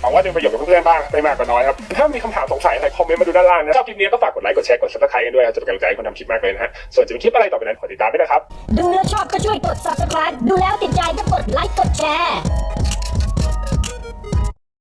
หวังว่าจะเป็นประโยชน์กับเพื่อนๆบ้างไม่มากก็น้อยครับ ถ้ามีคำถามสงสัยอะไรคอมเมนต์มาดูด้านล่างนะชอบคลิปนี้ก็ฝากกดไลค์กดแชร์กดซับสไครต์กันด้วยครับจะเป็นกำลังใจให้คนทำคลิปมากเลยนะฮะส่วนจะเป็นคลิปอะไรต่อไปนั้นขอติดตามด้วยนะครับ ดูแล้วชอบก็ช่วยกด subscribe ดูแล้วติดใจก็กดไลค์กดแชร์